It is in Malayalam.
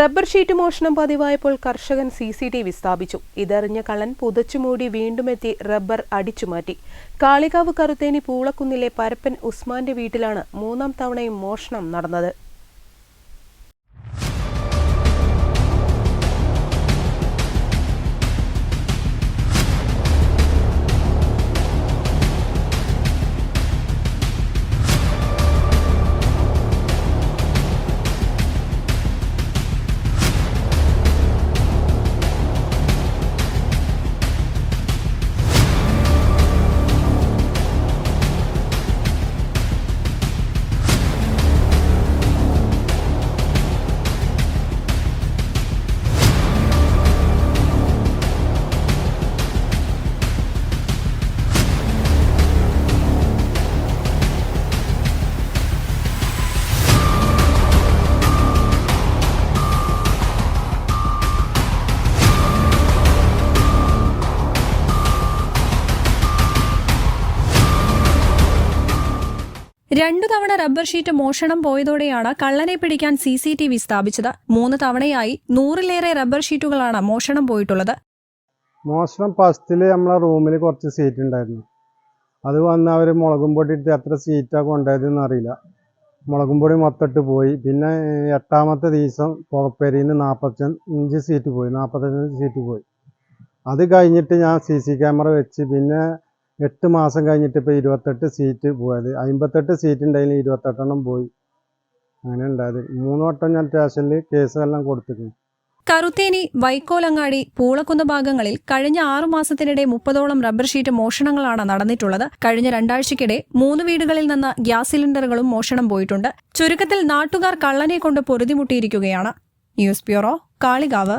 Rubber sheet മോഷണം പതിവായപ്പോൾ കർഷകൻ സി സി ടി വി സ്ഥാപിച്ചു. ഇതറിഞ്ഞ കള്ളൻ പുതച്ചുമൂടി വീണ്ടുമെത്തി റബ്ബർ അടിച്ചുമാറ്റി. കാളികാവ് കറുത്തേനി പൂളക്കുന്നിലെ പരപ്പൻ ഉസ്മാന്റെ വീട്ടിലാണ് മൂന്നാം തവണയും മോഷണം നടന്നത്. രണ്ടു തവണ റബ്ബർ ഷീറ്റ് മോഷണം പോയതോടെയാണ് കള്ളനെ പിടിക്കാൻ സി സി ടി വി സ്ഥാപിച്ചത്. മൂന്ന് തവണയായി നൂറിലേറെ റബ്ബർ ഷീറ്റുകളാണ് മോഷണം പോയിട്ടുള്ളത്. മോഷണം ഫസ്റ്റിൽ നമ്മളെ റൂമിൽ കുറച്ച് സീറ്റ് ഉണ്ടായിരുന്നു. അത് വന്ന് അവർ മുളകും പൊടി ഇട്ട് എത്ര സീറ്റാണ് കൊണ്ടുപോയതെന്ന് അറിയില്ല. മുളകും പൊടി മൊത്തമിട്ട് പോയി. പിന്നെ എട്ടാമത്തെ ദിവസം പുറപ്പേരിയിൽ നിന്ന് നാൽപ്പത്തഞ്ച് സീറ്റ് പോയി. നാൽപ്പത്തഞ്ച് സീറ്റ് പോയി. അത് കഴിഞ്ഞിട്ട് ഞാൻ സി സി ക്യാമറ വെച്ച് പിന്നെ എട്ട് മാസം കഴിഞ്ഞിട്ട് ഇപ്പോൾ ഇരുപത്തെട്ട് സീറ്റ് പോയത്. അമ്പത്തെട്ട് സീറ്റ് ഉണ്ടായിരുന്നു ഇരുപത്തെട്ടെണ്ണം പോയി. അങ്ങനെ ഉണ്ടായത് മൂന്ന് വട്ടം ഞാൻ സ്റ്റേഷനിൽ കേസെല്ലാം കൊടുത്തിരുന്നു. കറുത്തേനി വൈക്കോലങ്ങാടി പൂളക്കുന്ന് ഭാഗങ്ങളിൽ കഴിഞ്ഞ ആറു മാസത്തിനിടെ മുപ്പതോളം റബ്ബർ ഷീറ്റ് മോഷണങ്ങളാണ് നടന്നിട്ടുള്ളത്. കഴിഞ്ഞ രണ്ടാഴ്ചയ്ക്കിടെ മൂന്ന് വീടുകളിൽ നിന്ന് ഗ്യാസ് സിലിണ്ടറുകളും മോഷണം പോയിട്ടുണ്ട്. ചുരുക്കത്തിൽ നാട്ടുകാർ കള്ളനെ കൊണ്ട് പൊറുതിമുട്ടിയിരിക്കുകയാണ്. News bureau Kalikavu.